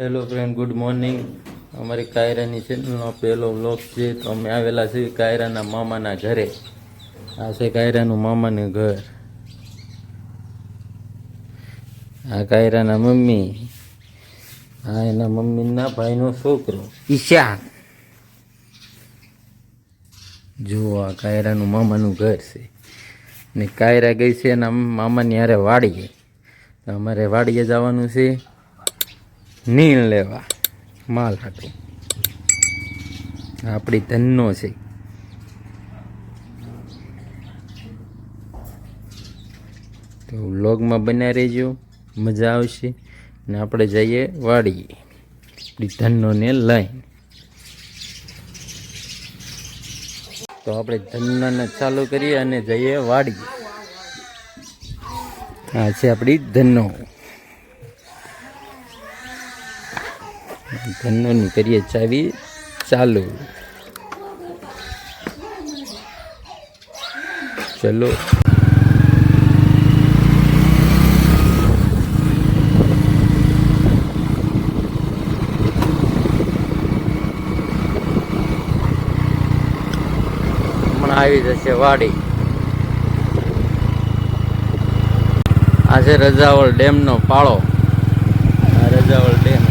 Hello friend good morning અમારી કાયરાની ચેનલનો પહેલો vlog છે. તો અમે આવેલા છીએ કાયરાના મામાના ઘરે. આ છે કાયરાનું મામાનું ઘર. આ કાયરાના મમ્મી. આ એના મમ્મીના ભાઈનો છોકરો ઈશા જુઓ આ કાયરાનું મામાનું ઘર છે. ને કાયરા ગઈ છે એના મામાની હારે વાડીએ. તો અમારે વાડીએ જવાનું છે. નીણ લેવા. માલ હાટું. આપણી ધનનો છે. તો વ્લોગમાં બન્યા રહેજો. મજા આવશે. ને આપણે જઈએ વાડીએ. આપણી ધનોને લઈને. તો આપણે ધનોને ચાલુ કરીએ અને જઈએ વાડીએ. આ છે આપણી ધનો. ધનોની કરીએ ચાવી. ચાલુ. ચલો. આવી જશે વાડી. આ છે રજાવળ ડેમનો પાળો. રજાવળ ડેમ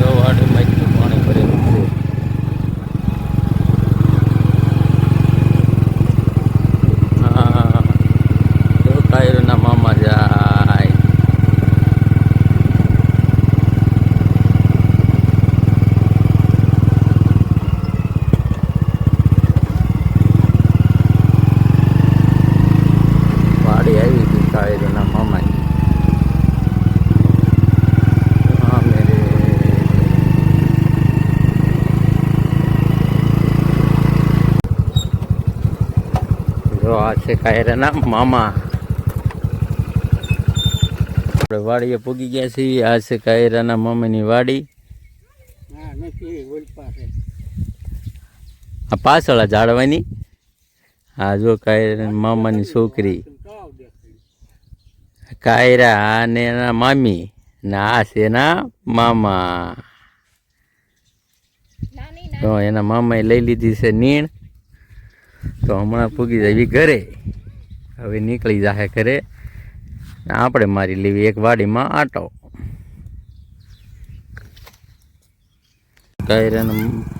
જો વાડીમાં એટલું પાણી ભરેલું છે હા જો કાયરોના મામા જાય વાડી મામાની હા મેરે જો આ છે કાયરાના મામા આપણે વાડીએ પૂગી ગયા છીએ આ છે કાયરાના મામાની વાડી ના આ પાછળ આ ઝાડવાની આ જો કાયરા મામાની છોકરી કાયરા અને એના મામી ને આ છે એના મામા. તો એના મામાએ લઈ લીધી છે નીણ. તો હમણાં પૂગી જાય ઘરે. હવે નીકળી જાહે ઘરે. આપણે મારી લેવી એક વાડીમાં આટો. કાયરાના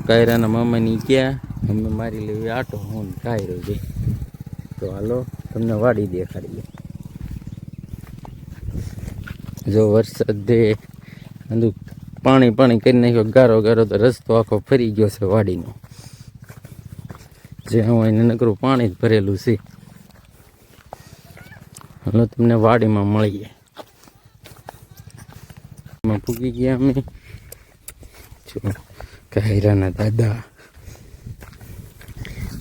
કાયરાના મામાની ક્યાં? અમે મારી લેવી આટો. હું કાયરો છે. તો હાલો, તમને વાડી દેખાડીએ. જો વરસાદ બધું પાણી પાણી કરી નાખ્યો, ગારો ગારો તો રસ્તો આખો ફરી ગયો છે વાડીનો. જે હું એને નકરું પાણી જ ભરેલું છે. હલો, તમને વાડીમાં મળીએ. પૂગી ગયા અમે. કાયરાના દાદા.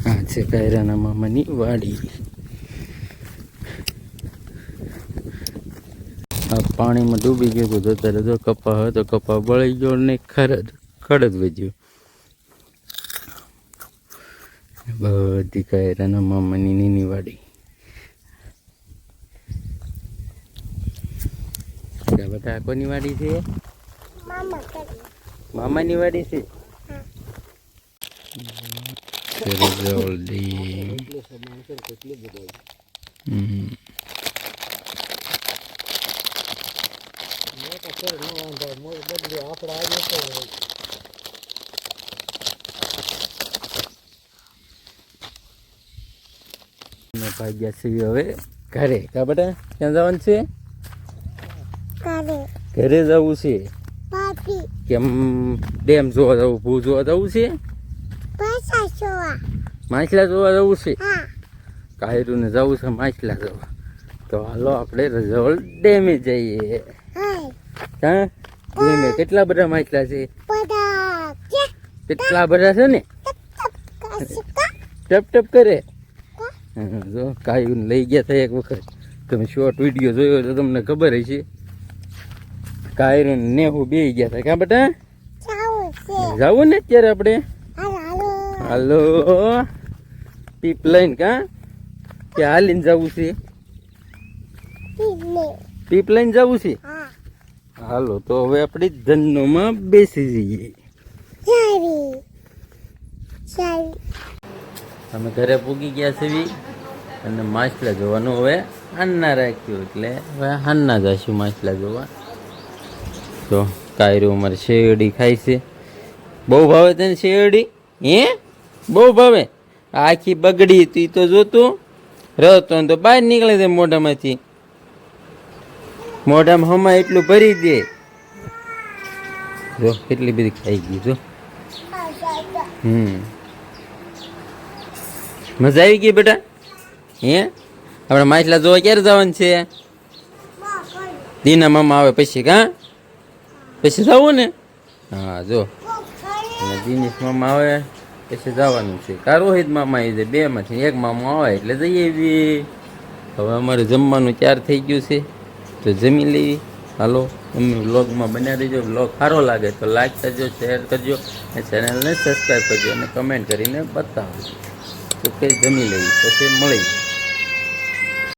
આ છે કાયરાના મામાની વાડી. આ પાણીમાં ડૂબી ગયું હતું અત્યારે જો કપા હોય તો કપા બળી ગયો ને ખરડ ખડદ વધ્યું. બધી કાયરાના મામાની નીની વાડી. બધા કોની વાડી છે? મામાની વાડી છે? જલ્દી હમ આપણે આજે તો છીએ હવે ઘરે કા ક્યાં જવાનું છે કરે ઘરે જવું છે કેમ ડેમ જોવા જવું ભૂ જોવા જવું છે માછલા જોવા જવું છે કાયરું ને જવું છે માછલા જોવા. તો હાલો આપણે રજવળ ડેમે જઈએ. હા? ડેમે કેટલા બધા માછલા છે? કેટલા બધા છે ને? ટપ ટપ કરે. હા, જો કાયું લઈ ગયા હતા એક વખત. તમે શોર્ટ વીડિયો જોયો તો તમને ખબર હશે. કાયરું ને નેહું બે ગયા હતા ક્યાં બેટા? જવું ને અત્યારે આપણે? હાલો. પીપ લઈને કા? કે હાલીને જવું છે? પીપ લઈને જવું છે? હા. હાલો, તો હવે આપણે ધનોમાં બેસી જઈએ. અમે ઘરે પૂગી ગયા છીએ અને માછલા જોવાનું હવે હાનના રાખ્યું, એટલે હવે હાનના જશું માછલા જોવા. તો કાયરું અમારે શેરડી ખાય છે. બહુ ભાવે તને શેરડી? હે? બહુ ભાવે? આખી બગડી હતી તો જોતું. રહતો તો બહાર નીકળે છે મોઢામાંથી. મોઢામાં હમા એટલું ભરી દે. જો, કેટલી બધી ખાઈ ગઈ, જો. હમ. મજા આવી ગઈ બેટા? હે? આપણે માછલા જોવા ક્યારે જવાનું છે? દીના મામા આવે પછી કા? પછી જવું ને? હા, જો. દિનેશ મામા આવે પછી જવાનું છે. કા રોહિત મામા એ બે માંથી એક મામા આવે એટલે જઈએ હવે અમારે જમવાનું ચાર થઈ ગયું છે. તો જમી લેવી હાલો તમે વ્લોગમાં બન્યા દેજો. વ્લોગ સારો લાગે તો લાઈક કરજો શેર કરજો અને ચેનલને સબસ્ક્રાઈબ કરજો અને કમેન્ટ કરીને બતાવજો. તો કે જમી લેવી પછી મળી